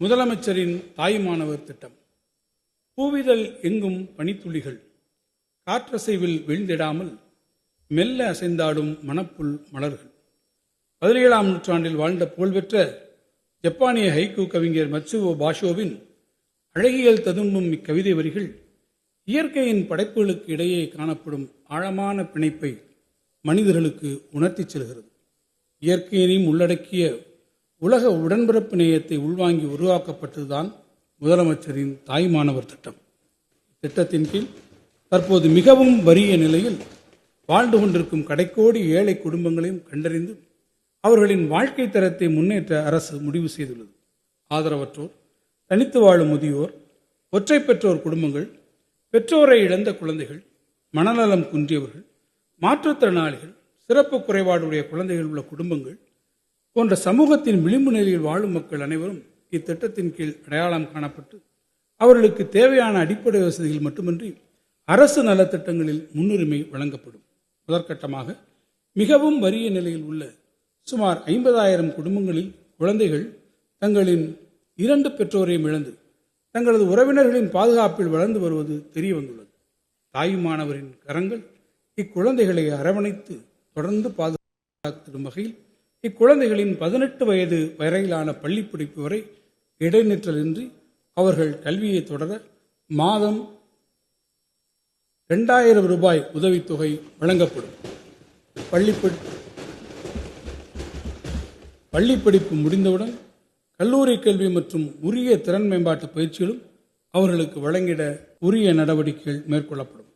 முதலமைச்சரின் தாயுமானவர் திட்டம். பூவிதழ் எங்கும் பனித்துளிகள். காற்றசைவில் வீழ்ந்திடாமல் மெல்ல அசைந்தாடும் மணப்புல் மலர்கள். பதினேழாம் நூற்றாண்டில் வாழ்ந்த புகழ்பெற்ற ஜப்பானிய ஹைக்கூ கவிஞர் மத்சுவோ பாஷோவின் அழகியல் ததும்பும் இக்கவிதை வரிகள் இயற்கையின் படைப்புகளுக்கு இடையே காணப்படும் ஆழமான பிணைப்பை மனிதர்களுக்கு உணர்த்திச் செல்கிறது. இயற்கையினையும் உள்ளடக்கிய உலக உடன்பிறப்பு நேயத்தை உள்வாங்கி உருவாக்கப்பட்டதுதான் முதலமைச்சரின் தாய்மானவர் திட்டம். திட்டத்தின் கீழ் தற்போது மிகவும் வறிய நிலையில் வாழ்ந்து கொண்டிருக்கும் கடைக்கோடி ஏழை குடும்பங்களையும் கண்டறிந்து அவர்களின் வாழ்க்கை தரத்தை முன்னேற்ற அரசு முடிவு செய்துள்ளது. ஆதரவற்றோர் தனித்து வாழும் முதியோர் ஒற்றை பெற்றோர் குடும்பங்கள் பெற்றோரை இழந்த குழந்தைகள் மனநலம் குன்றியவர்கள் மாற்றுத்திறனாளிகள் சிறப்பு குறைபாடுடைய குழந்தைகள் உள்ள குடும்பங்கள் போன்ற சமூகத்தின் விளிம்பு நிலையில் வாழும் மக்கள் அனைவரும் இத்திட்டத்தின் கீழ் அடையாளம் காணப்பட்டு அவர்களுக்கு தேவையான அடிப்படை வசதிகள் மட்டுமின்றி அரசு நலத்திட்டங்களில் முன்னுரிமை வழங்கப்படும். முதற்கட்டமாக மிகவும் வறிய நிலையில் உள்ள சுமார் ஐம்பதாயிரம் குடும்பங்களில் குழந்தைகள் தங்களின் இரண்டு பெற்றோரையும் இழந்து தங்களது உறவினர்களின் பாதுகாப்பில் வளர்ந்து வருவது தெரிய வந்துள்ளது தாயுமானவரின் கரங்கள் இக்குழந்தைகளை அரவணைத்து தொடர்ந்து பாதுகாத்திடும் வகையில் இக்குழந்தைகளின் பதினெட்டு வயது வரையிலான பள்ளி படிப்பு வரை இடைநிற்றலின்றி அவர்கள் கல்வியை தொடர மாதம் இரண்டாயிரம் ரூபாய் உதவித்தொகை வழங்கப்படும். பள்ளி பள்ளி முடிந்தவுடன் கல்லூரி கல்வி மற்றும் உரிய திறன் மேம்பாட்டு பயிற்சிகளும் அவர்களுக்கு வழங்கிட உரிய நடவடிக்கைகள் மேற்கொள்ளப்படும்.